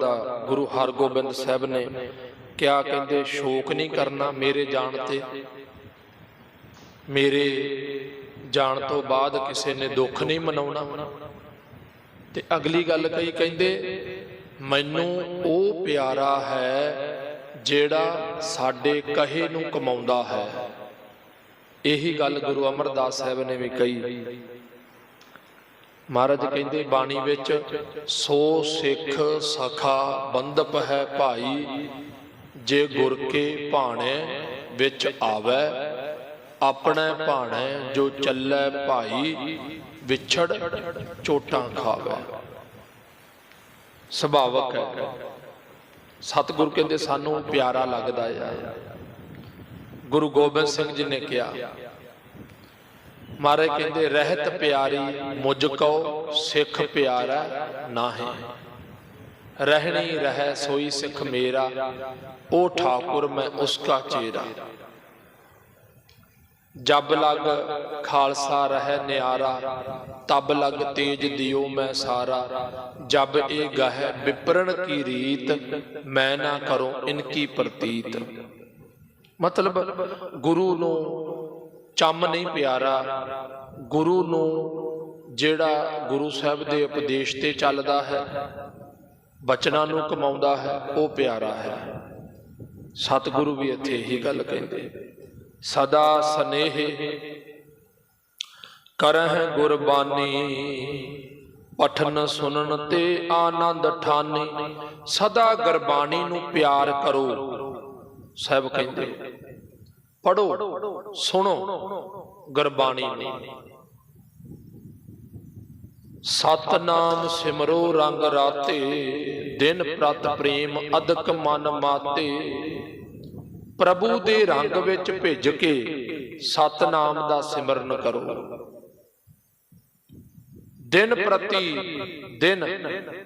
ਦਾ ਗੁਰੂ ਹਰਗੋਬਿੰਦ ਸਾਹਿਬ ਨੇ ਕਿਹਾ, ਕਹਿੰਦੇ, ਸ਼ੋਕ ਨਹੀਂ ਕਰਨਾ ਮੇਰੇ ਜਾਣ ਤੇ। ਮੇਰੇ ਜਾਣ ਤੋਂ ਬਾਅਦ ਕਿਸੇ ਨੇ ਦੁੱਖ ਨਹੀਂ ਮਨਾਉਣਾ। ਤੇ ਅਗਲੀ ਗੱਲ ਕਹੀ, ਕਹਿੰਦੇ, ਮੈਨੂੰ ਉਹ ਪਿਆਰਾ ਹੈ ਜਿਹੜਾ ਸਾਡੇ ਕਹੇ ਨੂੰ ਕਮਾਉਂਦਾ ਹੈ। ਇਹੀ ਗੱਲ ਗੁਰੂ ਅਮਰਦਾਸ ਸਾਹਿਬ ਨੇ ਵੀ ਕਹੀ। ਮਹਾਰਾਜ ਕਹਿੰਦੇ, ਬਾਣੀ ਵਿੱਚ ਸੋ ਸਿੱਖ ਸਖਾ ਬੰਦਪ ਹੈ ਭਾਈ, ਜੇ ਗੁਰ ਕੇ ਭਾਣੇ ਵਿੱਚ ਆਵੇ, ਆਪਣੇ ਭਾਣੇ ਜੋ ਚੱਲੇ ਭਾਈ, ਵਿਛੜ ਚੋਟਾਂ ਖਾਵੇ। ਸੁਭਾਵਕ ਹੈ। ਸਤਿਗੁਰੂ ਕਹਿੰਦੇ, ਸਾਨੂੰ ਪਿਆਰਾ ਲੱਗਦਾ ਹੈ ਗੁਰੂ ਗੋਬਿੰਦ ਸਿੰਘ ਜੀ ਨੇ ਕਿਹਾ ਮਾਰੇ ਕਹਿੰਦੇ, ਰਹਿਤ ਪਿਆਰੀ, ਮੁਝ ਕੋ ਸਿੱਖ ਪਿਆਰਾ ਨਾਹੀ। ਰਹਿਣੀ ਰਹਿ ਸੋਈ ਸਿੱਖ ਮੇਰਾ, ਉਹ ਠਾਕੁਰ ਮੈਂ ਉਸਕਾ ਚੇਰਾ। ਜਬ ਲਗ ਖਾਲਸਾ ਰਹਿ ਨਿਆਰਾ, ਤਬ ਲਗ ਤੇਜ ਦਿਓ ਮੈਂ ਸਾਰਾ। ਜਬ ਇਹ ਗਹਿ ਵਿਪਰਣ ਕੀ ਰੀਤ, ਮੈਂ ਨਾ ਕਰੋ ਇਨਕੀ ਪ੍ਰਤੀਤ। ਮਤਲਬ ਗੁਰੂ ਨੂੰ ਚੰਮ ਨਹੀਂ ਪਿਆਰਾ। ਗੁਰੂ ਨੂੰ ਜਿਹੜਾ ਗੁਰੂ ਸਾਹਿਬ ਦੇ ਉਪਦੇਸ਼ ਤੇ ਚੱਲਦਾ ਹੈ, ਬਚਨਾਂ ਨੂੰ ਕਮਾਉਂਦਾ ਹੈ, ਉਹ ਪਿਆਰਾ ਹੈ। ਸਤਿਗੁਰੂ ਵੀ ਇੱਥੇ ਇਹੀ ਗੱਲ ਕਹਿੰਦੇ ਸਦਾ ਸਨੇਹ ਕਰਹਿ ਗੁਰਬਾਨੀ ਪਠਨ ਸੁਨਨ ਤੇ ਆਨੰਦ ਠਾਨੀ, ਸਦਾ ਗੁਰਬਾਣੀ ਨੂੰ ਪਿਆਰ ਕਰੋ। ਸਾਹਿਬ ਕਹਿੰਦੇ ਪੜੋ ਸੁਣੋ, ਗੁਰਬਾਣੀ ਨੂੰ। ਸਤਨਾਮ ਸਿਮਰੋ ਰੰਗ ਰਾਤੇ, ਦਿਨ ਪ੍ਰਤ ਪ੍ਰੇਮ ਅਦਕ ਮਨ ਮਾਤੇ। ਪ੍ਰਭੂ ਦੇ ਰੰਗ ਵਿੱਚ ਭਿੱਜ ਕੇ ਸਤਨਾਮ ਦਾ ਸਿਮਰਨ ਕਰੋ। ਦਿਨ ਪ੍ਰਤੀ ਦਿਨ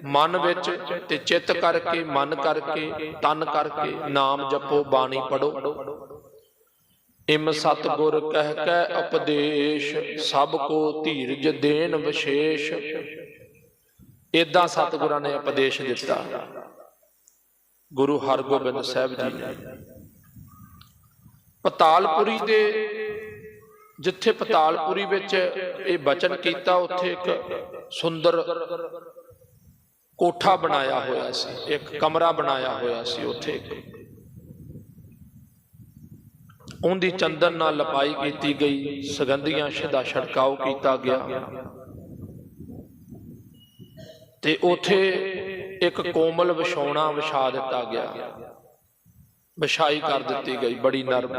ਮਨ ਵਿੱਚ ਤੇ ਚਿੱਤ ਕਰਕੇ, ਮਨ ਕਰਕੇ, ਤਨ ਕਰਕੇ ਨਾਮ ਜਪੋ, ਬਾਣੀ ਪੜੋ ਇਮ ਸਤ ਕਹਿ ਕੈ ਉਪਦੇਸ਼, ਸਭ ਕੋ ਧੀਰਜ ਦੇਣ ਵਿਸ਼ੇਸ਼। ਇਦਾਂ ਸਤਿਗੁਰਾਂ ਨੇ ਉਪਦੇਸ਼ ਦਿੱਤਾ। ਗੁਰੂ ਹਰਗੋਬਿੰਦ ਸਾਹਿਬ ਜੀ ਨੇ। ਪਤਾਲਪੁਰੀ ਦੇ, ਜਿੱਥੇ ਪਤਾਲਪੁਰੀ ਵਿੱਚ ਇਹ ਬਚਨ ਕੀਤਾ, ਉੱਥੇ ਇੱਕ ਸੁੰਦਰ ਕੋਠਾ ਬਣਾਇਆ ਹੋਇਆ ਸੀ, ਇੱਕ ਕਮਰਾ ਬਣਾਇਆ ਹੋਇਆ ਸੀ, ਉੱਥੇ ਉਹਦੀ ਚੰਦਨ ਨਾਲ ਲਪਾਈ ਕੀਤੀ ਗਈ, ਸੁਗੰਧੀਆਂ ਸ਼ਦਾ ਛੜਕਾਓ ਕੀਤਾ ਗਿਆ। ਤੇ ਉਥੇ ਇੱਕ ਕੋਮਲ ਵਿਛਾਉਣਾ ਵਿਛਾ ਦਿੱਤਾ ਗਿਆ। ਵਿਛਾਈ ਕਰ ਦਿੱਤੀ ਗਈ, ਬੜੀ ਨਰਮ।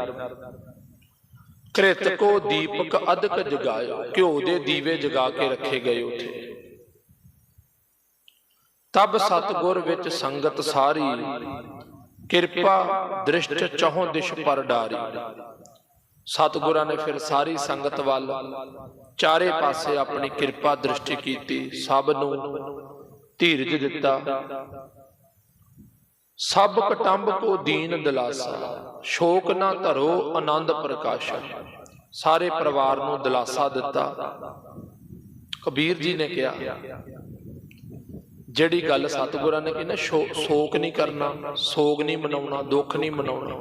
ਕ੍ਰਿਤ ਕੋ ਦੀਪਕ ਅਦਕ ਜਗਾਇਓ, ਘਿਓ ਦੇ ਦੀਵੇ ਜਗਾ ਕੇ ਰੱਖੇ ਗਏ ਉਥੇ। ਤਬ ਸਤਗੁਰ ਵਿੱਚ ਸੰਗਤ ਸਾਰੀ ਕਿਰਪਾ ਦ੍ਰਿਸ਼ਟ ਚਹੁ ਦਿਸ਼ ਪਰ ਡਾਰੀ। ਸਤਗੁਰਾਂ ਨੇ ਫਿਰ ਸਾਰੀ ਸੰਗਤ ਵੱਲ ਚਾਰੇ ਪਾਸੇ ਆਪਣੀ ਕਿਰਪਾ ਦ੍ਰਿਸ਼ਟੀ ਕੀਤੀ, ਸਭ ਨੂੰ ਧੀਰਜ ਦਿੱਤਾ। ਸਭ ਕਟੰਬ ਕੋ ਦੀਨ ਦਿਲਾਸਾ, ਸ਼ੋਕ ਨਾ ਧਰੋ ਆਨੰਦ ਪ੍ਰਕਾਸ਼। ਸਾਰੇ ਪਰਿਵਾਰ ਨੂੰ ਦਿਲਾਸਾ ਦਿੱਤਾ। ਕਬੀਰ ਜੀ ਨੇ ਕਿਹਾ ਜਿਹੜੀ ਗੱਲ ਸਤਿਗੁਰਾਂ ਨੇ ਕਹਿੰਦਾ ਸ਼ੋਕ ਨਹੀਂ ਕਰਨਾ ਸੋਗ ਨਹੀਂ ਮਨਾਉਣਾ ਦੁੱਖ ਨਹੀਂ ਮਨਾਉਣਾ।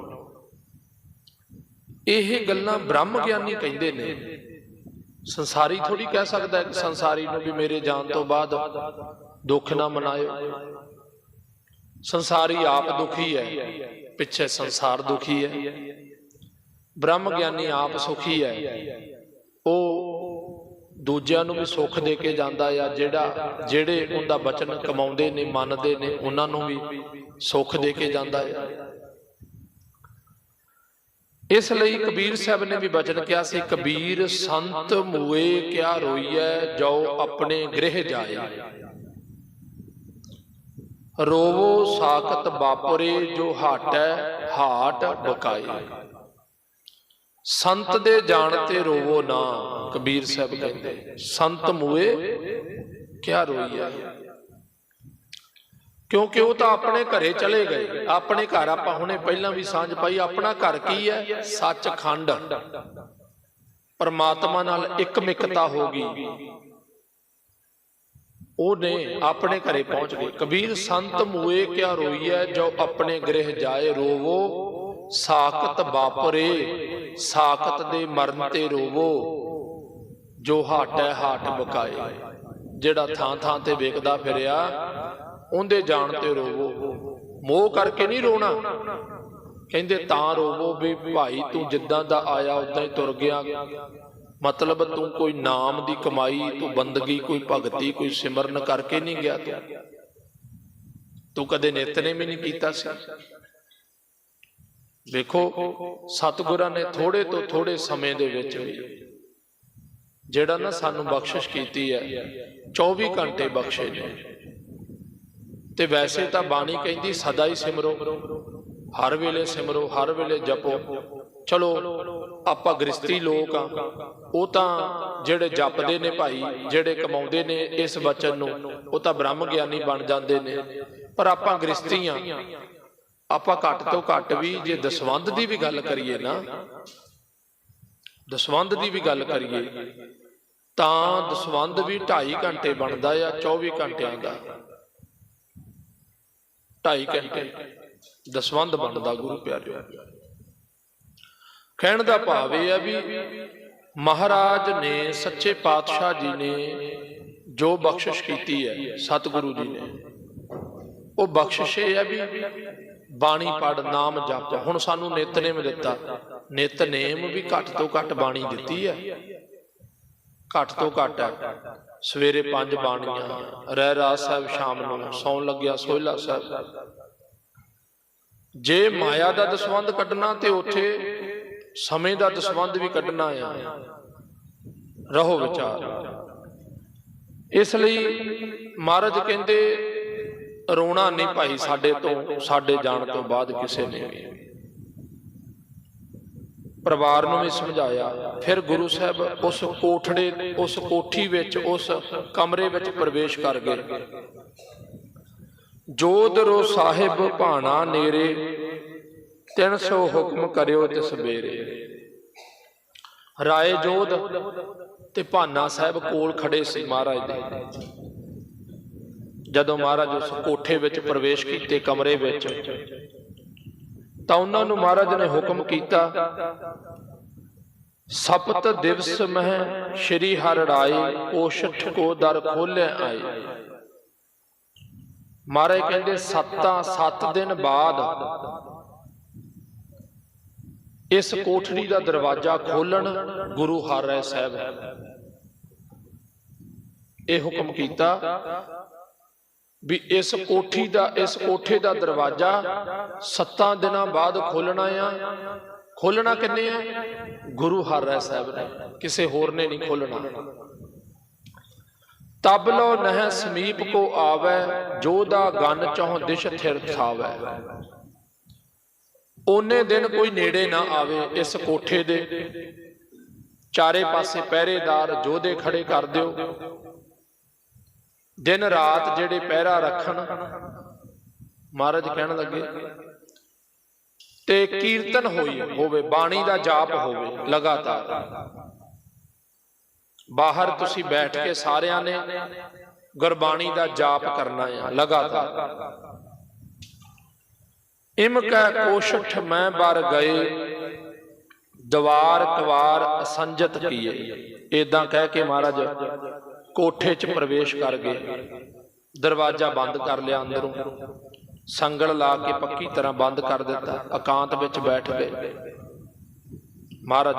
ਇਹ ਗੱਲਾਂ ਬ੍ਰਹਮ ਗਿਆਨੀ ਕਹਿੰਦੇ ਨੇ। ਸੰਸਾਰੀ ਥੋੜੀ ਕਹਿ ਸਕਦਾ ਹੈ ਕਿ ਸੰਸਾਰੀ ਨੂੰ ਵੀ ਮੇਰੇ ਜਾਣ ਤੋਂ ਬਾਅਦ ਦੁੱਖ ਨਾ ਮਨਾਇਓ। ਸੰਸਾਰੀ ਆਪ ਦੁਖੀ ਹੈ। ਪਿੱਛੇ ਸੰਸਾਰ ਦੁਖੀ ਹੈ। ਬ੍ਰਹਮ ਗਿਆਨੀ ਆਪ ਸੁਖੀ ਹੈ। ਉਹ ਦੂਜਿਆਂ ਨੂੰ ਵੀ ਸੁੱਖ ਦੇ ਕੇ ਜਾਂਦਾ ਆ, ਜਿਹੜਾ ਜਿਹੜੇ ਉਹਦਾ ਬਚਨ ਕਮਾਉਂਦੇ ਨੇ, ਮੰਨਦੇ ਨੇ, ਉਹਨਾਂ ਨੂੰ ਵੀ ਸੁੱਖ ਦੇ ਕੇ ਜਾਂਦਾ ਆ। ਇਸ ਲਈ ਕਬੀਰ ਸਾਹਿਬ ਨੇ ਵੀ ਬਚਨ ਕਿਹਾ ਸੀ, ਕਬੀਰ, ਸੰਤ ਮੂਏ ਕਿਆ ਰੋਈਐ ਜੋ ਆਪਣੇ ਗ੍ਰਹਿ ਜਾਏ। ਰੋਵੋ ਸਾਖਤ ਬਾਪਰੇ ਜੋ ਹਾਟੈ ਹਾਟ ਬਕਾਈ ਸੰਤ ਦੇ ਜਾਣ ਤੇ ਰੋਵੋ ਨਾ ਕਬੀਰ ਸਾਹਿਬ ਕਹਿੰਦੇ। ਸੰਤ ਮੂਏ ਕਿਆ ਰੋਈਆ ਕਿਉਂਕਿ ਉਹ ਤਾਂ ਆਪਣੇ ਘਰੇ ਚਲੇ ਗਏ। ਆਪਣੇ ਘਰ ਆਪਾਂ ਹੁਣੇ ਪਹਿਲਾਂ ਵੀ ਸਾਂਝ ਪਾਈ ਆਪਣਾ ਘਰ ਕੀ ਹੈ? ਸੱਚਖੰਡ। ਪਰਮਾਤਮਾ ਨਾਲ ਇੱਕ ਮਿਕਤਾ ਹੋ ਗਈ ਉਹਨੇ ਆਪਣੇ ਘਰੇ ਪਹੁੰਚ ਗਏ ਕਬੀਰ ਸੰਤ ਮੂਏ ਕਿਆ ਰੋਈਐ ਜੋ ਆਪਣੇ ਗ੍ਰਹਿ ਜਾਏ ਰੋਵੋ। ਸਾਖਤ ਬਾਪਰੇ ਸਾਖਤ ਦੇ ਮਰਨ ਤੇ ਰੋਵੋ। ਜੋ ਹਾਟੈ ਹਾਟ ਬਕਾਏ। ਜਿਹੜਾ ਥਾਂ ਥਾਂ ਤੇ ਵੇਖਦਾ ਫਿਰਿਆ, ਉਹਦੇ ਜਾਣ ਤੇ ਰੋਵੋ। ਮੋਹ ਕਰਕੇ ਨਹੀਂ ਰੋਣਾ। ਕਹਿੰਦੇ, ਤਾਂ ਰੋਵੋ ਵੀ ਭਾਈ, ਤੂੰ ਜਿੱਦਾਂ ਦਾ ਆਇਆ, ਉਦਾਂ ਹੀ ਤੁਰ ਗਿਆ। ਮਤਲਬ ਤੂੰ ਕੋਈ ਨਾਮ ਦੀ ਕਮਾਈ, ਤੂੰ ਬੰਦਗੀ, ਕੋਈ ਭਗਤੀ, ਕੋਈ ਸਿਮਰਨ ਕਰਕੇ ਨਹੀਂ ਗਿਆ ਤੂੰ। ਤੂੰ ਕਦੇ ਨਿਤਨੇਮ ਹੀ ਨਹੀਂ ਕੀਤਾ ਸੀ। ਵੇਖੋ ਸਤਿਗੁਰਾਂ ਨੇ ਥੋੜੇ ਤੋਂ ਥੋੜੇ ਸਮੇਂ ਦੇ ਵਿੱਚ ਵੀ ਜਿਹੜਾ ਨਾ ਸਾਨੂੰ ਬਖਸ਼ਿਸ਼ ਕੀਤੀ ਹੈ 24 ਘੰਟੇ ਬਖਸ਼ੇ ਨੇ। ਤੇ ਵੈਸੇ ਤਾਂ ਬਾਣੀ ਕਹਿੰਦੀ, ਸਦਾ ਹੀ ਸਿਮਰੋ, ਹਰ ਵੇਲੇ ਸਿਮਰੋ, ਹਰ ਵੇਲੇ ਜਪੋ। ਚਲੋ, ਆਪਾਂ ਗ੍ਰਸਤੀ ਲੋਕ ਆ ਉਹ ਤਾਂ ਜਿਹੜੇ ਜਪਦੇ ਨੇ ਭਾਈ, ਜਿਹੜੇ ਕਮਾਉਂਦੇ ਨੇ ਇਸ ਵਚਨ ਨੂੰ, ਉਹ ਤਾਂ ਬ੍ਰਹਮ ਗਿਆਨੀ ਬਣ ਜਾਂਦੇ ਨੇ। ਪਰ ਆਪਾਂ ਗ੍ਰਸਤੀ ਆ ਆਪਾਂ ਘੱਟ ਤੋਂ ਘੱਟ ਵੀ ਜੇ ਦਸਵੰਧ ਦੀ ਵੀ ਗੱਲ ਕਰੀਏ ਨਾ ਦਸਵੰਧ ਦੀ ਵੀ ਗੱਲ ਕਰੀਏ ਤਾਂ ਦਸਵੰਧ ਵੀ 2.5 ਘੰਟੇ ਬਣਦਾ ਆ 24 ਘੰਟਿਆਂ ਦਾ। 2.5 ਘੰਟੇ। ਦਸਵੰਧ ਬਣਦਾ ਗੁਰੂ ਪਿਆਰਿਓ। ਕਹਿਣ ਦਾ ਭਾਵ ਇਹ ਆ ਵੀ ਮਹਾਰਾਜ ਨੇ ਸੱਚੇ ਪਾਤਸ਼ਾਹ ਜੀ ਨੇ ਜੋ ਬਖਸ਼ਿਸ਼ ਕੀਤੀ ਹੈ ਸਤਿਗੁਰੂ ਜੀ ਨੇ। ਉਹ ਬਖਸ਼ਿਸ਼ ਇਹ ਹੈ ਵੀ ਬਾਣੀ ਪੜ ਨਾਮ ਜਪ। ਹੁਣ ਸਾਨੂੰ ਨਿਤਨੇਮ ਦਿੱਤਾ। ਨਿਤਨੇਮ ਵੀ ਘੱਟ ਤੋਂ ਘੱਟ ਬਾਣੀ ਦਿੱਤੀ ਹੈ ਘੱਟ ਤੋਂ ਘੱਟ ਹੈ ਸਵੇਰੇ ਪੰਜ ਬਾਣੀਆਂ। ਰਹਿ ਰਾਸ ਸਾਹਿਬ ਸ਼ਾਮ ਨੂੰ। ਸੌਣ ਲੱਗਿਆ ਸੋਹਿਲਾ ਸਾਹਿਬ। ਜੇ ਮਾਇਆ ਦਾ ਦਸਵੰਧ ਕੱਢਣਾ ਤੇ ਉੱਥੇ ਸਮੇਂ ਦਾ ਦਸਵੰਧ ਵੀ ਕੱਢਣਾ ਆ। ਰਹੋ ਵਿਚਾਰ। ਇਸ ਲਈ ਮਹਾਰਾਜ ਕਹਿੰਦੇ ਰੋਣਾ ਨਹੀਂ ਭਾਈ ਸਾਡੇ ਤੋਂ ਸਾਡੇ ਜਾਣ ਤੋਂ ਬਾਅਦ ਕਿਸੇ ਨੇ ਵੀ ਪਰਿਵਾਰ ਨੂੰ ਵੀ ਸਮਝਾਇਆ ਫਿਰ ਗੁਰੂ ਸਾਹਿਬ ਉਸ ਕੋਠੜੇ ਉਸ ਕੋਠੀ ਵਿੱਚ ਉਸ ਕਮਰੇ ਵਿੱਚ ਪ੍ਰਵੇਸ਼ ਕਰ ਗਏ। ਜੋਦਰੋ ਸਾਹਿਬ ਭਾਣਾ ਨੇਰੇ 300 ਹੁਕਮ ਕਰਿਓ ਤੇ ਸਵੇਰੇ ਰਾਏ ਜੋਧ ਤੇ ਭਾਨਾ ਸਾਹਿਬ ਕੋਲ ਖੜੇ ਸੀ ਮਹਾਰਾਜ ਦੇ। ਜਦੋਂ ਮਹਾਰਾਜ ਉਸ ਕੋਠੇ ਵਿੱਚ ਪ੍ਰਵੇਸ਼ ਕੀਤੇ ਕਮਰੇ ਵਿੱਚ, ਤਾਂ ਉਹਨਾਂ ਨੂੰ ਮਹਾਰਾਜ ਨੇ ਹੁਕਮ ਕੀਤਾ, ਸਪਤ ਦਿਵਸ ਮਹਿ ਸ਼੍ਰੀ ਹਰਿ ਰਾਏ ਕੋਸ਼ਠ ਕੋ ਦਰ ਖੋਲੇ ਆਏ। ਮਹਾਰਾਜ ਕਹਿੰਦੇ, ਸੱਤਾਂ ਸੱਤ ਦਿਨ ਬਾਅਦ ਇਸ ਕੋਠੜੀ ਦਾ ਦਰਵਾਜ਼ਾ ਖੋਲਣ ਗੁਰੂ ਹਰਿ ਸਾਹਿਬ ਇਹ ਹੁਕਮ ਕੀਤਾ ਵੀ ਇਸ ਕੋਠੀ ਦਾ, ਇਸ ਕੋਠੇ ਦਾ ਦਰਵਾਜ਼ਾ ਸੱਤਾਂ ਦਿਨਾਂ ਬਾਅਦ ਖੋਲਣਾ ਆ। ਖੋਲਣਾ ਕਿੰਨੇ ਆ? ਗੁਰੂ ਹਰਿ ਸਾਹਿਬ ਨੇ, ਕਿਸੇ ਹੋਰ ਨੇ ਨਹੀਂ ਖੋਲਣਾ ਤਬ ਨਹਿ ਸਮੀਪ ਕੋ ਆਵੈ, ਜੋ ਦਾ ਗਨ ਚੋਹ ਦਿਸ਼ ਥਿਰ ਥਾਵੈ। ਉਹਨੇ ਦਿਨ ਕੋਈ ਨੇੜੇ ਨਾ ਆਵੇ ਇਸ ਕੋਠੇ ਦੇ। ਚਾਰੇ ਪਾਸੇ ਪਹਿਰੇਦਾਰ ਜੋਧੇ ਖੜੇ ਕਰ ਦਿਓ। ਦਿਨ ਰਾਤ ਜਿਹੜੇ ਪਹਿਰਾ ਰੱਖਣ। ਮਹਾਰਾਜ ਕਹਿਣ ਲੱਗੇ ਤੇ ਕੀਰਤਨ ਹੋਈ ਹੋਵੇ ਬਾਣੀ ਦਾ ਜਾਪ ਹੋਵੇ ਲਗਾਤਾਰ। ਬਾਹਰ ਤੁਸੀਂ ਬੈਠ ਕੇ ਸਾਰਿਆਂ ਨੇ ਗੁਰਬਾਣੀ ਦਾ ਜਾਪ ਕਰਨਾ ਹੈ ਲਗਾਤਾਰ। ਇਮ ਕੈ ਕੋਸ਼ਠ ਮੈਂ ਬਰ ਗਏ ਦਵਾਰ ਕਵਾਰ ਅਸੰਜਤ ਕੀਏ। ਇਦਾਂ ਕਹਿ ਕੇ ਮਹਾਰਾਜ ਕੋਠੇ 'ਚ ਪ੍ਰਵੇਸ਼ ਕਰ ਗਏ। ਦਰਵਾਜ਼ਾ ਬੰਦ ਕਰ ਲਿਆ ਅੰਦਰੋਂ। ਸੰਗਲ ਲਾ ਕੇ ਪੱਕੀ ਤਰ੍ਹਾਂ ਬੰਦ ਕਰ ਦਿੱਤਾ। ਇਕਾਂਤ ਵਿੱਚ ਬੈਠ ਗਏ। ਮਹਾਰਾਜ,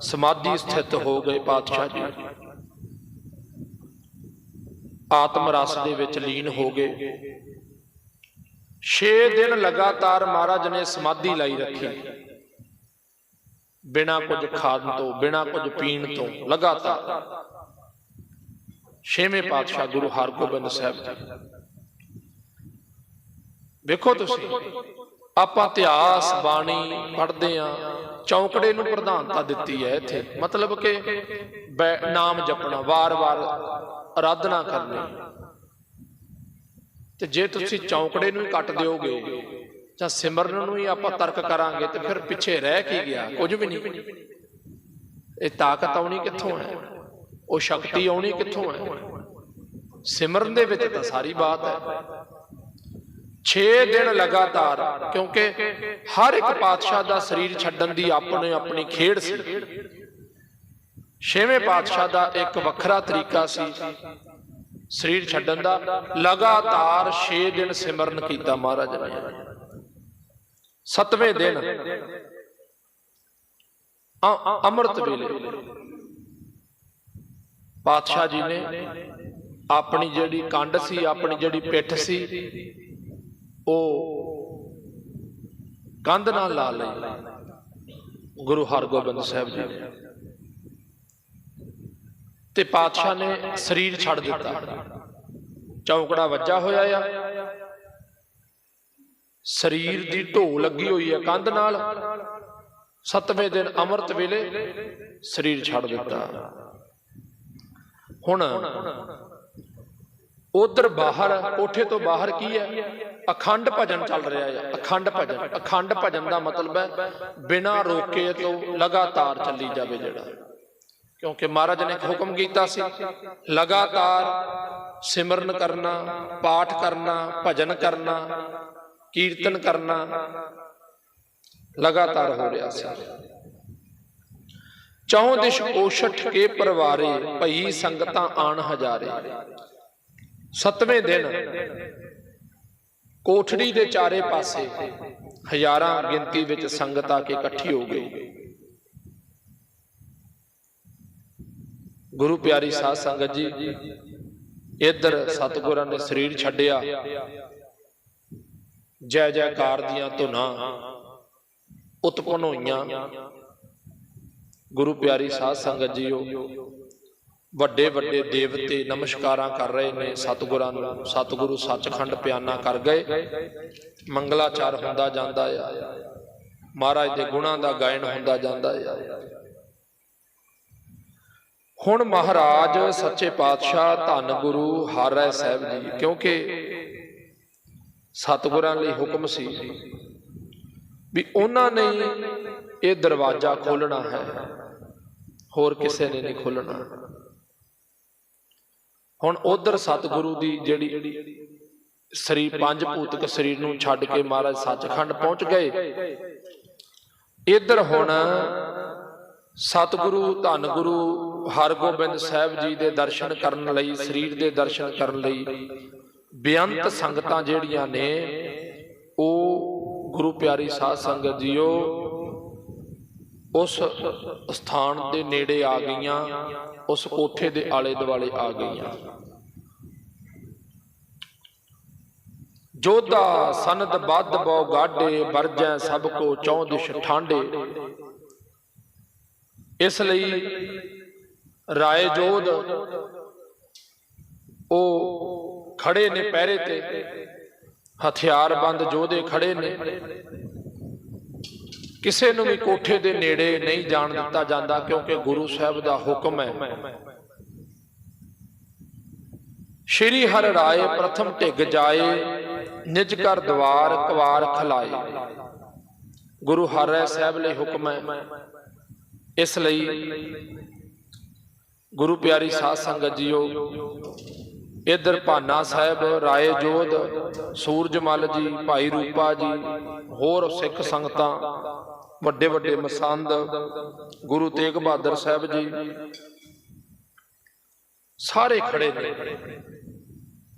ਸਮਾਧੀ ਸਥਿਤ ਹੋ ਗਏ ਪਾਤਸ਼ਾਹ ਜੀ। ਆਤਮ ਰਸ ਦੇ ਵਿੱਚ ਲੀਨ ਹੋ ਗਏ। 6 ਦਿਨ ਲਗਾਤਾਰ ਮਹਾਰਾਜ ਨੇ ਸਮਾਧੀ ਲਾਈ ਰੱਖੀ। ਬਿਨਾ ਕੁਝ ਖਾਣ ਤੋਂ, ਬਿਨਾ ਕੁਝ ਪੀਣ ਤੋਂ, ਲਗਾਤਾਰ। ਛੇਵੇਂ ਪਾਤਸ਼ਾਹ ਗੁਰੂ ਹਰਗੋਬਿੰਦ ਸਾਹਿਬ ਜੀ। ਵੇਖੋ ਤੁਸੀਂ ਆਪਾਂ ਇਤਿਹਾਸ ਬਾਣੀ ਪੜ੍ਹਦੇ ਆ ਚੌਂਕੜੇ ਨੂੰ ਪ੍ਰਧਾਨਤਾ ਦਿੱਤੀ ਹੈ ਇੱਥੇ। ਮਤਲਬ ਕਿ ਨਾਮ ਜਪਣਾ ਵਾਰ-ਵਾਰ ਆਰਾਧਨਾ ਕਰਨੀ। ਤੇ ਜੇ ਤੁਸੀਂ ਚੌਂਕੜੇ ਨੂੰ ਹੀ ਕੱਟ ਦਿਓਗੇ ਜਾਂ ਸਿਮਰਨ ਨੂੰ ਹੀ ਆਪਾਂ ਤਰਕ ਕਰਾਂਗੇ ਤੇ ਫਿਰ ਪਿੱਛੇ ਰਹਿ ਕੀ ਗਿਆ? ਕੁਝ ਵੀ ਨਹੀਂ। ਇਹ ਤਾਕਤ ਆਉਣੀ ਕਿੱਥੋਂ ਹੈ? ਉਹ ਸ਼ਕਤੀ ਆਉਣੀ ਕਿੱਥੋਂ ਹੈ? ਸਿਮਰਨ ਦੇ ਵਿੱਚ ਤਾਂ ਸਾਰੀ ਬਾਤ ਹੈ। 6 ਦਿਨ ਲਗਾਤਾਰ, ਕਿਉਂਕਿ ਹਰ ਇੱਕ ਪਾਤਸ਼ਾਹ ਦਾ ਸਰੀਰ ਛੱਡਣ ਦੀ ਆਪਣੀ ਆਪਣੀ ਖੇਡ ਸੀ। ਛੇਵੇਂ ਪਾਤਸ਼ਾਹ ਦਾ ਇੱਕ ਵੱਖਰਾ ਤਰੀਕਾ ਸੀ, ਸਰੀਰ ਛੱਡਣ ਦਾ। ਲਗਾਤਾਰ 6 ਦਿਨ ਸਿਮਰਨ ਕੀਤਾ ਮਹਾਰਾਜ ਨੇ। ਸੱਤਵੇਂ ਦਿਨ ਅੰਮ੍ਰਿਤ ਵੇਲੇ। ਪਾਤਸ਼ਾਹ ਜੀ ਨੇ ਆਪਣੀ ਜਿਹੜੀ ਕੰਡ ਸੀ, ਆਪਣੀ ਜਿਹੜੀ ਪਿੱਠ ਸੀ, ਉਹ ਕੰਧ ਨਾਲ ਲਾ ਲਈ ਗੁਰੂ ਹਰਗੋਬਿੰਦ ਸਾਹਿਬ ਜੀ ਨੇ। ਤੇ ਪਾਤਸ਼ਾਹ ਨੇ ਸਰੀਰ ਛੱਡ ਦਿੱਤਾ। ਚੌਕੜਾ ਵੱਜਾ ਹੋਇਆ ਆ। ਸਰੀਰ ਦੀ ਢੋ ਲੱਗੀ ਹੋਈ ਹੈ ਕੰਧ ਨਾਲ। ਸੱਤਵੇਂ ਦਿਨ ਅੰਮ੍ਰਿਤ ਵੇਲੇ ਸਰੀਰ ਛੱਡ ਦਿੱਤਾ। ਹੁਣ ਉਧਰ ਬਾਹਰ, ਕੋਠੇ ਤੋਂ ਬਾਹਰ ਕੀ ਹੈ? ਅਖੰਡ ਭਜਨ ਚੱਲ ਰਿਹਾ ਹੈ। ਅਖੰਡ ਭਜਨ ਅਖੰਡ ਭਜਨ ਦਾ ਮਤਲਬ ਹੈ, ਬਿਨਾਂ ਰੋਕੇ ਤੋਂ ਲਗਾਤਾਰ ਚੱਲੀ ਜਾਵੇ ਜਿਹੜਾ। ਕਿਉਂਕਿ ਮਹਾਰਾਜ ਨੇ ਇੱਕ ਹੁਕਮ ਕੀਤਾ ਸੀ, ਲਗਾਤਾਰ ਸਿਮਰਨ ਕਰਨਾ, ਪਾਠ ਕਰਨਾ, ਭਜਨ ਕਰਨਾ, ਕੀਰਤਨ ਕਰਨਾ, ਲਗਾਤਾਰ ਹੋ ਰਿਹਾ ਸੀ। ਚੌਂ ਦਿਸ਼ ਓਛਠ ਕੇ ਪਰਵਾਰੇ, ਭਈ ਸੰਗਤਾਂ ਆਣ ਹਜ਼ਾਰੇ। ਸੱਤਵੇਂ ਦਿਨ, ਕੋਠੜੀ ਦੇ ਚਾਰੇ ਪਾਸੇ ਹਜ਼ਾਰਾਂ ਗਿਣਤੀ ਵਿੱਚ ਸੰਗਤ ਆ ਕੇ ਇਕੱਠੀ ਹੋ ਗਈ। ਗੁਰੂ ਪਿਆਰੀ ਸਾਧ ਸੰਗਤ ਜੀ, ਇੱਧਰ ਸਤਿਗੁਰਾਂ ਨੇ ਸਰੀਰ ਛੱਡਿਆ। ਜੈ ਜੈਕਾਰ ਦੀਆਂ ਧੁਨਾਂ ਉਤਪਨ ਹੋਈਆਂ। ਗੁਰੂ ਪਿਆਰੀ ਸਾਧ ਸੰਗਤ ਜੀਓ, ਵੱਡੇ ਵੱਡੇ ਦੇਵਤੇ ਨਮਸਕਾਰਾਂ ਕਰ ਰਹੇ ਨੇ, ਸਤਿਗੁਰਾਂ ਨੂੰ, ਸਤਿਗੁਰੂ ਸੱਚਖੰਡ ਪਿਆਨਾ ਕਰ ਗਏ। ਮੰਗਲਾਚਾਰ ਹੁੰਦਾ ਜਾਂਦਾ ਆ, ਮਹਾਰਾਜ ਦੇ ਗੁਣਾਂ ਦਾ ਗਾਇਨ ਹੁੰਦਾ ਜਾਂਦਾ ਆ। ਹੁਣ ਮਹਾਰਾਜ ਸੱਚੇ ਪਾਤਸ਼ਾਹ ਧੰਨ ਗੁਰੂ ਹਰਿ ਸਾਹਿਬ ਜੀ, ਕਿਉਂਕਿ ਸਤਿਗੁਰਾਂ ਲਈ ਹੁਕਮ ਸੀ ਵੀ ਉਹਨਾਂ ਨੇ ਇਹ ਦਰਵਾਜ਼ਾ ਖੋਲਣਾ ਹੈ। ਹੋਰ ਕਿਸੇ ਨੇ ਨਹੀਂ ਖੋਲਣਾ ਹੁਣ ਉਧਰ ਸਤਿਗੁਰੂ ਦੀ ਜਿਹੜੀ ਸਰੀਰ ਪੰਜ ਭੂਤਕ ਸਰੀਰ ਨੂੰ ਛੱਡ ਕੇ ਮਹਾਰਾਜ ਸੱਚਖੰਡ ਪਹੁੰਚ ਗਏ। ਇੱਧਰ ਹੁਣ ਸਤਿਗੁਰੂ ਧੰਨ ਗੁਰੂ ਹਰਗੋਬਿੰਦ ਸਾਹਿਬ ਜੀ ਦੇ ਦਰਸ਼ਨ ਕਰਨ ਲਈ ਸਰੀਰ ਦੇ ਦਰਸ਼ਨ ਕਰਨ ਲਈ ਬੇਅੰਤ ਸੰਗਤਾਂ ਜਿਹੜੀਆਂ ਨੇ ਉਹ ਗੁਰੂ ਪਿਆਰੀ ਸਾਧ ਸੰਗਤ ਜੀਓ ਉਸ ਸਥਾਨ ਦੇ ਨੇੜੇ ਆ ਗਈਆਂ, ਉਸ ਕੋਠੇ ਦੇ ਆਲੇ ਦੁਆਲੇ ਆ ਗਈਆਂ। ਜੋਧਾ, ਸਨਦ, ਬੱਧ ਬੋ ਗਾਡੇ ਵਰਜੈ, ਸਭ ਕੋ ਚੌਦਿਸ਼ ਠਾਂਡੇ। ਇਸ ਲਈ ਰਾਏ ਜੋਧ, ਉਹ ਖੜੇ ਨੇ ਪਹਿਰੇ ਤੇ, ਹਥਿਆਰਬੰਦ ਜੋਧੇ ਖੜੇ ਨੇ। ਕਿਸੇ ਨੂੰ ਵੀ ਕੋਠੇ ਦੇ ਨੇੜੇ ਨਹੀਂ ਜਾਣ ਦਿੱਤਾ ਜਾਂਦਾ ਕਿਉਂਕਿ ਗੁਰੂ ਸਾਹਿਬ ਦਾ ਹੁਕਮ ਹੈ। ਸ਼੍ਰੀ ਹਰ ਰਾਏ ਪ੍ਰਥਮ ਢਿੱਗ ਜਾਏ, ਨਿਜ ਕਰ ਦਵਾਰ ਕਵਾਰ ਖਲਾਏ। ਗੁਰੂ ਹਰਿ ਸਾਹਿਬ ਲਈ ਹੁਕਮ ਹੈ। ਇਸ ਲਈ ਗੁਰੂ ਪਿਆਰੀ ਸਾਧ ਸੰਗਤ ਜੀਓ, ਇਧਰ ਭਾਨਾ ਸਾਹਿਬ, ਰਾਏ ਜੋਧ, ਸੂਰਜਮਲ ਜੀ, ਭਾਈ ਰੂਪਾ ਜੀ, ਹੋਰ ਸਿੱਖ ਸੰਗਤਾਂ ਵੱਡੇ ਵੱਡੇ ਮਸੰਦ, ਗੁਰੂ ਤੇਗ ਬਹਾਦਰ ਸਾਹਿਬ ਜੀ, ਸਾਰੇ ਖੜੇ ਨੇ।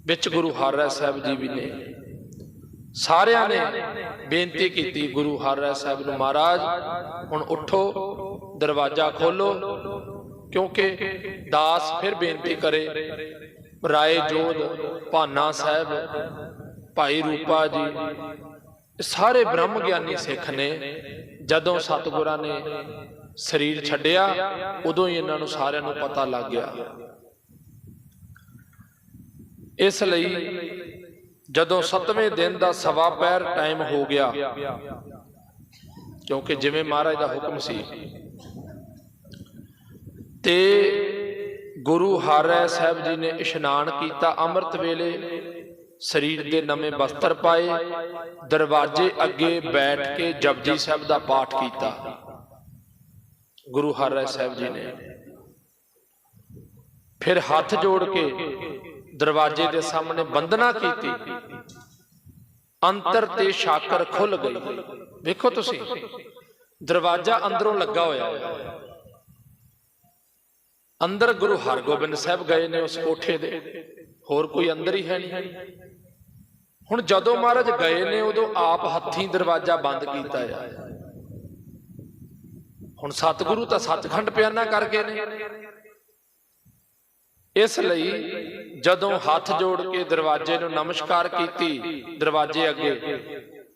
ਵਿੱਚ ਗੁਰੂ ਹਰਿ ਸਾਹਿਬ ਜੀ ਵੀ ਨੇ। ਸਾਰਿਆਂ ਨੇ ਬੇਨਤੀ ਕੀਤੀ ਗੁਰੂ ਹਰਿ ਸਾਹਿਬ ਨੂੰ, ਮਹਾਰਾਜ, ਹੁਣ ਉੱਠੋ, ਦਰਵਾਜ਼ਾ ਖੋਲੋ, ਕਿਉਂਕਿ ਦਾਸ ਫਿਰ ਬੇਨਤੀ ਕਰੇ, ਰਾਏ ਜੋਧ ਭਾਨਾ ਸਾਹਿਬ, ਭਾਈ ਰੂਪਾ ਜੀ ਸਾਰੇ ਬ੍ਰਹਮ ਗਿਆਨੀ ਸਿੱਖ ਨੇ ਜਦੋਂ ਸਤਿਗੁਰਾਂ ਨੇ ਸਰੀਰ ਛੱਡਿਆ, ਉਦੋਂ ਹੀ ਇਹਨਾਂ ਨੂੰ ਸਾਰਿਆਂ ਨੂੰ ਪਤਾ ਲੱਗ ਗਿਆ। ਇਸ ਲਈ ਜਦੋਂ 7ਵੇਂ ਦਿਨ ਦਾ ਸਵਾ ਪੈਰ ਟਾਈਮ ਹੋ ਗਿਆ, ਕਿਉਂਕਿ ਜਿਵੇਂ ਮਹਾਰਾਜ ਦਾ ਹੁਕਮ ਸੀ, ਤੇ ਗੁਰੂ ਹਰਿ ਸਾਹਿਬ ਜੀ ਨੇ ਇਸ਼ਨਾਨ ਕੀਤਾ, ਅੰਮ੍ਰਿਤ ਵੇਲੇ ਸਰੀਰ ਦੇ ਨਵੇਂ ਵਸਤਰ ਪਾਏ, ਦਰਵਾਜ਼ੇ ਅੱਗੇ ਬੈਠ ਕੇ ਜਪਜੀ ਸਾਹਿਬ ਦਾ ਪਾਠ ਕੀਤਾ। ਗੁਰੂ ਹਰਿ ਸਾਹਿਬ ਜੀ ਨੇ ਫਿਰ ਹੱਥ ਜੋੜ ਕੇ ਦਰਵਾਜ਼ੇ ਦੇ ਸਾਹਮਣੇ ਬੰਦਨਾ ਕੀਤੀ। ਅੰਤਰ ਤੇ ਸ਼ਾਕਰ ਖੁੱਲ ਗਈ। ਵੇਖੋ ਤੁਸੀਂ, ਦਰਵਾਜ਼ਾ ਅੰਦਰੋਂ ਲੱਗਾ ਹੋਇਆ ਹੈ। ਅੰਦਰ ਗੁਰੂ ਹਰਗੋਬਿੰਦ ਸਾਹਿਬ ਗਏ ਨੇ ਉਸ ਕੋਠੇ ਦੇ। ਹੋਰ ਕੋਈ ਅੰਦਰ ਹੀ ਹੈ ਨਹੀਂ। ਹੁਣ ਜਦੋਂ ਮਹਾਰਾਜ ਗਏ ਨੇ, ਉਦੋਂ ਆਪ ਹੱਥੀਂ ਦਰਵਾਜ਼ਾ ਬੰਦ ਕੀਤਾ ਆ। ਹੁਣ ਸਤਿਗੁਰੂ ਤਾਂ ਸੱਚਖੰਡ ਪਿਆਨਾ ਕਰ ਨੇ। ਇਸ ਲਈ ਜਦੋਂ ਹੱਥ ਜੋੜ ਕੇ ਦਰਵਾਜ਼ੇ ਨੂੰ ਨਮਸਕਾਰ ਕੀਤੀ, ਦਰਵਾਜ਼ੇ ਅੱਗੇ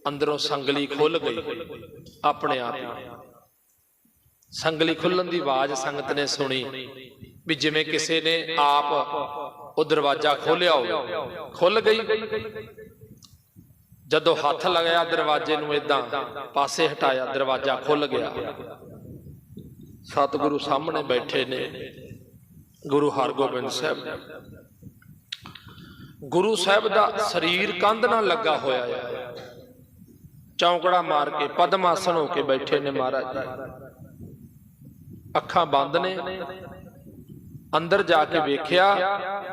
ਅੰਦਰੋਂ ਸੰਗਲੀ ਖੁੱਲ ਗਈ, ਆਪਣੇ ਆਪ ਹੀ। ਸੰਗਲੀ ਖੁੱਲਣ ਦੀ ਆਵਾਜ਼ ਸੰਗਤ ਨੇ ਸੁਣੀ ਵੀ ਜਿਵੇਂ ਕਿਸੇ ਨੇ ਆਪ ਉਹ ਦਰਵਾਜ਼ਾ ਖੋਲਿਆ ਹੋਵੇ। ਖੁੱਲ ਗਈ। ਜਦੋਂ ਹੱਥ ਲਗਾਇਆ ਦਰਵਾਜ਼ੇ ਨੂੰ ਇਦਾਂ ਪਾਸੇ ਹਟਾਇਆ, ਦਰਵਾਜ਼ਾ ਖੁੱਲ ਗਿਆ। ਸਤਿਗੁਰੂ ਸਾਹਮਣੇ ਬੈਠੇ ਨੇ, ਗੁਰੂ ਹਰਗੋਬਿੰਦ ਸਾਹਿਬ। ਗੁਰੂ ਸਾਹਿਬ ਦਾ ਸਰੀਰ ਕੰਧ ਨਾਲ ਲੱਗਾ ਹੋਇਆ ਹੈ ਚੌਂਕੜਾ ਮਾਰ ਕੇ ਪਦਮ ਆਸਣ ਹੋ ਕੇ ਬੈਠੇ ਨੇ ਮਹਾਰਾਜ ਅੱਖਾਂ ਬੰਦ ਨੇ। ਅੰਦਰ ਜਾ ਕੇ ਵੇਖਿਆ,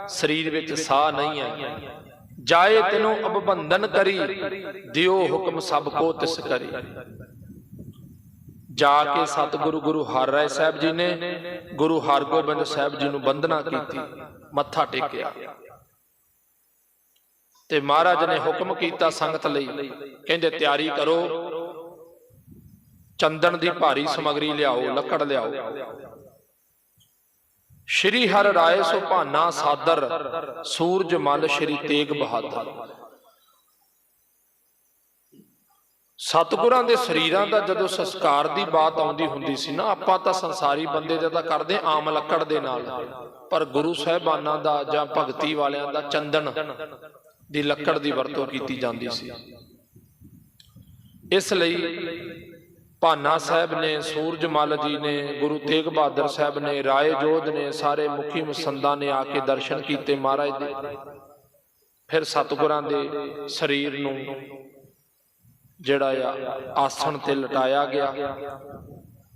ਸਰੀਰ ਵਿੱਚ ਸਾਹ ਨਹੀਂ ਹੈ ਜਾਏ ਤੈਨੂੰ ਅਬਬੰਧਨ ਕਰੀ, ਦਿਓ ਹੁਕਮ ਸਭ ਕੋ ਤਿਸ ਕਰੀ। ਜਾ ਕੇ ਸਤਿਗੁਰੂ ਗੁਰੂ ਹਰ ਰਾਏ ਸਾਹਿਬ ਜੀ ਨੇ ਗੁਰੂ ਹਰਗੋਬਿੰਦ ਸਾਹਿਬ ਜੀ ਨੂੰ ਬੰਦਨਾ ਕੀਤੀ, ਮੱਥਾ ਟੇਕਿਆ। ਤੇ ਮਹਾਰਾਜ ਨੇ ਹੁਕਮ ਕੀਤਾ ਸੰਗਤ ਲਈ, ਕਹਿੰਦੇ ਤਿਆਰੀ ਕਰੋ, ਚੰਦਨ ਦੀ ਭਾਰੀ ਸਮਗਰੀ ਲਿਆਓ, ਲੱਕੜ ਲਿਆਓ। ਸ਼੍ਰੀ ਹਰ ਰਾਏ ਸੁਭਾਨਾ ਸਾਦਰ, ਸੂਰਜ ਸ਼੍ਰੀ ਤੇਗ ਬਹਾਦਰ। ਸਤਿਗੁਰਾਂ ਦੇ ਸਰੀਰਾਂ ਦਾ ਜਦੋਂ ਸੰਸਕਾਰ ਦੀ ਬਾਤ ਆਉਂਦੀ ਹੁੰਦੀ ਸੀ ਨਾ, ਆਪਾਂ ਤਾਂ ਸੰਸਾਰੀ ਬੰਦੇ ਦਾ ਤਾਂ ਕਰਦੇ ਆਮ ਲੱਕੜ ਦੇ ਨਾਲ। ਪਰ ਗੁਰੂ ਸਾਹਿਬਾਨਾਂ ਦਾ ਜਾਂ ਭਗਤੀ ਵਾਲਿਆਂ ਦਾ ਚੰਦਨ ਦੀ ਲੱਕੜ ਦੀ ਵਰਤੋਂ ਕੀਤੀ ਜਾਂਦੀ ਸੀ। ਇਸ ਲਈ ਭਾਨਾ ਸਾਹਿਬ ਨੇ ਸੂਰਜਮਲ ਜੀ ਨੇ, ਗੁਰੂ ਤੇਗ ਬਹਾਦਰ ਸਾਹਿਬ ਨੇ, ਰਾਏ ਜੋਧ ਨੇ, ਸਾਰੇ ਮੁਖੀ ਮਸੰਦਾਂ ਨੇ ਆ ਕੇ ਦਰਸ਼ਨ ਕੀਤੇ ਮਹਾਰਾਜ ਦੇ। ਫਿਰ ਸਤਿਗੁਰਾਂ ਦੇ ਸਰੀਰ ਨੂੰ ਜਿਹੜਾ ਆ ਆਸਣ ਤੇ ਲਟਾਇਆ ਗਿਆ।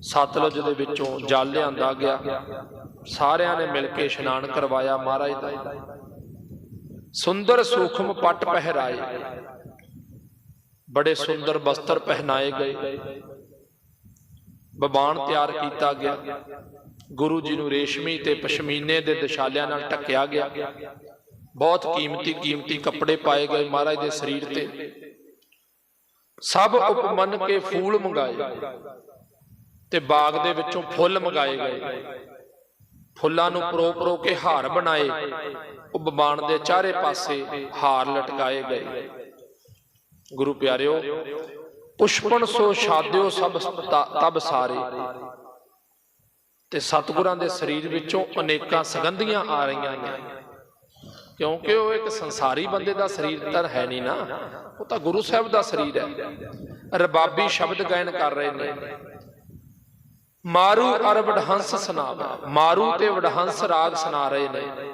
ਸਤਲੁਜ ਦੇ ਵਿੱਚੋਂ ਜਲ ਲਿਆਂਦਾ ਗਿਆ। ਸਾਰਿਆਂ ਨੇ ਮਿਲ ਕੇ ਇਸ਼ਨਾਨ ਕਰਵਾਇਆ ਮਹਾਰਾਜ ਦਾ। ਸੁੰਦਰ ਸੂਖਮ ਪੱਟ ਪਹਿਰਾਏ। ਬੜੇ ਸੁੰਦਰ ਬਸਤਰ ਪਹਿਨਾਏ ਗਏ। ਬਬਾਨ ਤਿਆਰ ਕੀਤਾ ਗਿਆ। ਗੁਰੂ ਜੀ ਨੂੰ ਰੇਸ਼ਮੀ ਤੇ ਪਸ਼ਮੀਨੇ ਦੇ ਦਸ਼ਾਲਿਆਂ ਨਾਲ ਢੱਕਿਆ ਗਿਆ। ਬਹੁਤ ਕੀਮਤੀ ਕੀਮਤੀ ਕੱਪੜੇ ਪਾਏ ਗਏ ਮਹਾਰਾਜ ਦੇ ਸਰੀਰ ਤੇ। ਸਭ ਉਪਮਨ ਕੇ ਫੂਲ ਮੰਗਾਏ ਤੇ ਬਾਗ ਦੇ ਵਿੱਚੋਂ ਫੁੱਲ ਮੰਗਾਏ ਗਏ। ਫੁੱਲਾਂ ਨੂੰ ਪਰੋ ਪਰੋ ਕੇ ਹਾਰ ਬਣਾਏ। ਉਹ ਬਬਾਨ ਦੇ ਚਾਰੇ ਪਾਸੇ ਹਾਰ ਲਟਕਾਏ ਗਏ। ਗੁਰੂ ਪਿਆਰਿਓ ਪੁਸ਼ਪਣ ਸੋ ਛਾਦਿਓ ਸਭ ਤਬ ਸਾਰੇ। ਤੇ ਸਤਿਗੁਰਾਂ ਦੇ ਸਰੀਰ ਵਿੱਚੋਂ ਅਨੇਕਾਂ ਸੁਗੰਧੀਆਂ ਆ ਰਹੀਆਂ ਨੇ। ਕਿਉਂਕਿ ਉਹ ਇੱਕ ਸੰਸਾਰੀ ਬੰਦੇ ਦਾ ਸਰੀਰ ਤਾਂ ਹੈ ਨਹੀਂ ਨਾ। ਉਹ ਤਾਂ ਗੁਰੂ ਸਾਹਿਬ ਦਾ ਸਰੀਰ ਹੈ। ਰਬਾਬੀ ਸ਼ਬਦ ਗਾਇਨ ਕਰ ਰਹੇ ਨੇ। ਮਾਰੂ ਅਰ ਵਡਹੰਸ ਸੁਨਾਵਾ। ਮਾਰੂ ਤੇ ਵਡਹੰਸ ਰਾਗ ਸੁਣਾ ਰਹੇ ਨੇ।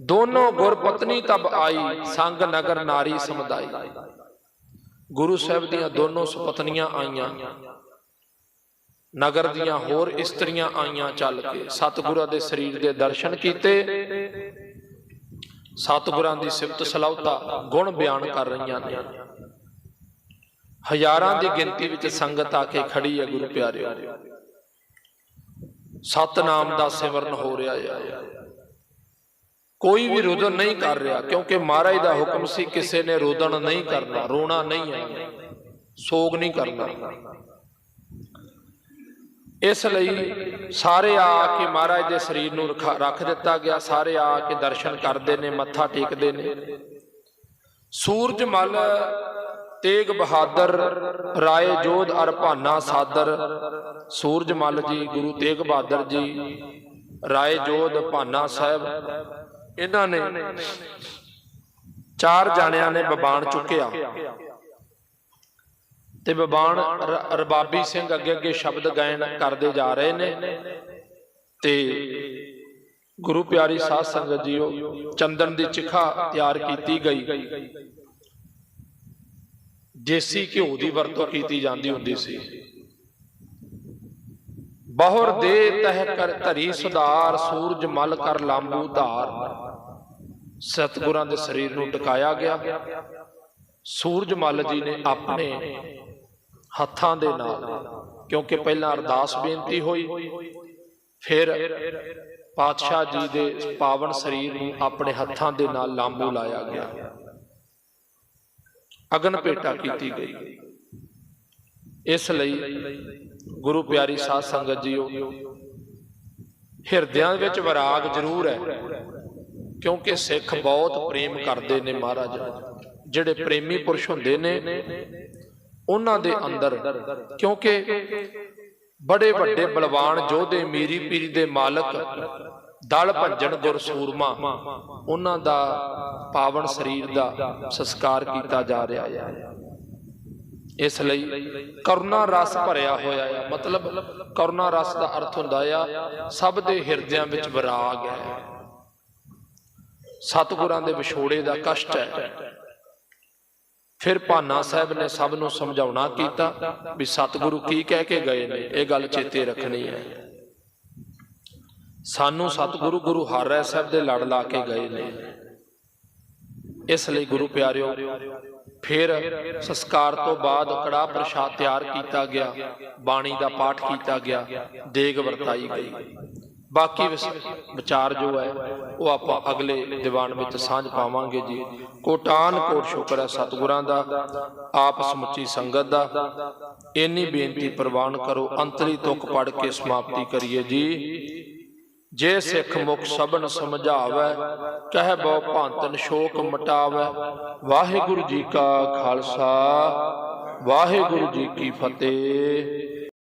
ਦੋਨੋਂ ਗੁਰ ਪਤਨੀ ਤਬ ਆਈ, ਸੰਗ ਨਗਰ ਨਾਰੀ ਸਮੁਦਾਈ ਗੁਰੂ ਸਾਹਿਬ ਦੀਆਂ ਦੋਨੋਂ ਸੁਪਤਨੀਆਂ ਆਈਆਂ। ਨਗਰ ਦੀਆਂ ਹੋਰ ਇਸਤਰੀਆਂ ਆਈਆਂ ਚੱਲ ਕੇ। ਸਤਿਗੁਰਾਂ ਦੇ ਸਰੀਰ ਦੇ ਦਰਸ਼ਨ ਕੀਤੇ। ਸਤਿਗੁਰਾਂ ਦੀ ਸਿਫਤ ਸਲਾਹਤਾ, ਗੁਣ ਬਿਆਨ ਕਰ ਰਹੀਆਂ ਨੇ। ਹਜ਼ਾਰਾਂ ਦੀ ਗਿਣਤੀ ਵਿੱਚ ਸੰਗਤ ਆ ਕੇ ਖੜੀ ਹੈ ਗੁਰੂ ਪਿਆਰਿਓ। ਸਤਨਾਮ ਦਾ ਸਿਮਰਨ ਹੋ ਰਿਹਾ ਹੈ। ਕੋਈ ਵੀ ਰੋਦਨ ਨਹੀਂ ਕਰ ਰਿਹਾ ਕਿਉਂਕਿ ਮਹਾਰਾਜ ਦਾ ਹੁਕਮ ਸੀ ਕਿਸੇ ਨੇ ਰੋਦਨ ਨਹੀਂ ਕਰਨਾ ਰੋਣਾ ਨਹੀਂ ਹੈ ਸੋਗ ਨਹੀਂ ਕਰਨਾ। ਇਸ ਲਈ ਸਾਰੇ ਆ ਕੇ ਮਹਾਰਾਜ ਦੇ ਸਰੀਰ ਨੂੰ ਰੱਖ ਦਿੱਤਾ ਗਿਆ ਸਾਰੇ ਆ ਕੇ ਦਰਸ਼ਨ ਕਰਦੇ ਨੇ ਮੱਥਾ ਟੇਕਦੇ ਨੇ। ਸੂਰਜ ਮਲ ਤੇਗ ਬਹਾਦਰ ਰਾਏ ਜੋਧ ਅਰ ਭਾਨਾ ਸਾਦਰ। ਸੂਰਜ ਮਲ ਜੀ ਗੁਰੂ ਤੇਗ ਬਹਾਦਰ ਜੀ ਰਾਏ ਜੋਧ ਭਾਨਾ ਸਾਹਿਬ। ਇਹਨਾਂ ਨੇ ਚਾਰ ਜਾਣਿਆਂ ਨੇ ਬਬਾਨ ਚੁੱਕਿਆ। ਤੇ ਬਬਾਨ ਰਬਾਬੀ ਸਿੰਘ ਅੱਗੇ ਅੱਗੇ ਸ਼ਬਦ ਗਾਇਨ ਕਰਦੇ ਜਾ ਰਹੇ ਨੇ। ਤੇ ਗੁਰੂ ਪਿਆਰੀ ਸਾਧ ਸੰਗਤ ਜੀਓ ਚੰਦਨ ਦੀ ਚਿਖਾ ਤਿਆਰ ਕੀਤੀ ਗਈ। ਦੇਸੀ ਘਿਓ ਦੀ ਵਰਤੋਂ ਕੀਤੀ ਜਾਂਦੀ ਹੁੰਦੀ ਸੀ। ਬਹੁਰ ਦੇ ਤਹ ਕਰ ਧਰੀ ਸੁਧਾਰ ਸੂਰਜ ਮਲ ਕਰ ਲਾਂਬੂ ਧਾਰ। ਸਤਿਗੁਰਾਂ ਦੇ ਸਰੀਰ ਨੂੰ ਟਿਕਾਇਆ ਗਿਆ। ਸੂਰਜ ਮੱਲ ਜੀ ਨੇ ਆਪਣੇ ਹੱਥਾਂ ਦੇ ਨਾਲ ਕਿਉਂਕਿ ਪਹਿਲਾਂ ਅਰਦਾਸ ਬੇਨਤੀ ਹੋਈ ਫਿਰ ਪਾਤਸ਼ਾਹ ਜੀ ਦੇ ਪਾਵਨ ਸਰੀਰ ਨੂੰ ਆਪਣੇ ਹੱਥਾਂ ਦੇ ਨਾਲ ਲਾਂਬੂ ਲਾਇਆ ਗਿਆ। ਅਗਨ ਭੇਟਾ ਕੀਤੀ ਗਈ। ਇਸ ਲਈ ਗੁਰੂ ਪਿਆਰੀ ਸਾਧ ਸੰਗਤ ਜੀਓ, ਹਿਰਦਿਆਂ ਵਿੱਚ ਵਿਰਾਗ ਜ਼ਰੂਰ ਹੈ, ਕਿਉਂਕਿ ਸਿੱਖ ਬਹੁਤ ਪ੍ਰੇਮ ਕਰਦੇ ਨੇ ਮਹਾਰਾਜ, ਜਿਹੜੇ ਪ੍ਰੇਮੀ ਪੁਰਸ਼ ਹੁੰਦੇ ਨੇ, ਉਹਨਾਂ ਦੇ ਅੰਦਰ, ਕਿਉਂਕਿ ਬੜੇ ਵੱਡੇ ਬਲਵਾਨ ਯੋਧੇ ਮੀਰੀ ਪੀਰੀ ਦੇ ਮਾਲਕ, ਦਲ ਭੰਜਨ ਗੁਰ ਸੂਰਮਾ, ਉਹਨਾਂ ਦਾ ਪਾਵਨ ਸਰੀਰ ਦਾ ਸੰਸਕਾਰ ਕੀਤਾ ਜਾ ਰਿਹਾ ਹੈ। ਇਸ ਲਈ ਕਰੁਣਾ ਰਸ ਭਰਿਆ ਹੋਇਆ ਹੈ। ਮਤਲਬ ਕਰੁਣਾ ਰਸ ਦਾ ਅਰਥ ਹੁੰਦਾ ਆ, ਸਭ ਦੇ ਹਿਰਦਿਆਂ ਵਿੱਚ ਵਿਰਾਗ ਹੈ। ਸਤਿਗੁਰਾਂ ਦੇ ਵਿਛੋੜੇ ਦਾ ਕਸ਼ਟ ਹੈ। ਫਿਰ ਭਾਨਾ ਸਾਹਿਬ ਨੇ ਸਭ ਨੂੰ ਸਮਝਾਉਣਾ ਕੀਤਾ ਵੀ ਸਤਿਗੁਰੂ ਕੀ ਕਹਿ ਕੇ ਗਏ ਨੇ, ਇਹ ਗੱਲ ਚੇਤੇ ਰੱਖਣੀ ਹੈ। ਸਾਨੂੰ ਸਤਿਗੁਰੂ ਗੁਰੂ ਹਰਿ ਸਾਹਿਬ ਦੇ ਲੜ ਲਾ ਕੇ ਗਏ ਨੇ। ਇਸ ਲਈ ਗੁਰੂ ਪਿਆਰਿਓ, ਫਿਰ ਸੰਸਕਾਰ ਤੋਂ ਬਾਅਦ ਕੜਾ ਪ੍ਰਸ਼ਾਦ ਤਿਆਰ ਕੀਤਾ ਗਿਆ, ਬਾਣੀ ਦਾ ਪਾਠ ਕੀਤਾ ਗਿਆ, ਦੇਗ ਵਰਤਾਈ ਗਈ। ਬਾਕੀ ਵਿਚਾਰ ਜੋ ਹੈ, ਉਹ ਆਪਾਂ ਅਗਲੇ ਦੀਵਾਨ ਵਿੱਚ ਸਾਂਝ ਪਾਵਾਂਗੇ ਜੀ। ਕੋਟਾਨ ਕੋਟ ਸ਼ੁਕਰ ਹੈ ਸਤਿਗੁਰਾਂ ਦਾ, ਆਪ ਸਮੁੱਚੀ ਸੰਗਤ ਦਾ। ਇੰਨੀ ਬੇਨਤੀ ਪ੍ਰਵਾਨ ਕਰੋ, ਅੰਤਰੀ ਤੁਕ ਪੜ ਕੇ ਸਮਾਪਤੀ ਕਰੀਏ ਜੀ। ਜੇ ਸਿੱਖ ਮੁਖ ਸਬਨ ਸਮਝਾਵੇ, ਕਹਿ ਬਹੁ ਭਾਂਤਨ ਸ਼ੋਕ ਮਟਾਵੇ। ਵਾਹਿਗੁਰੂ ਜੀ ਕਾ ਖਾਲਸਾ, ਵਾਹਿਗੁਰੂ ਜੀ ਕੀ ਫਤਿਹ।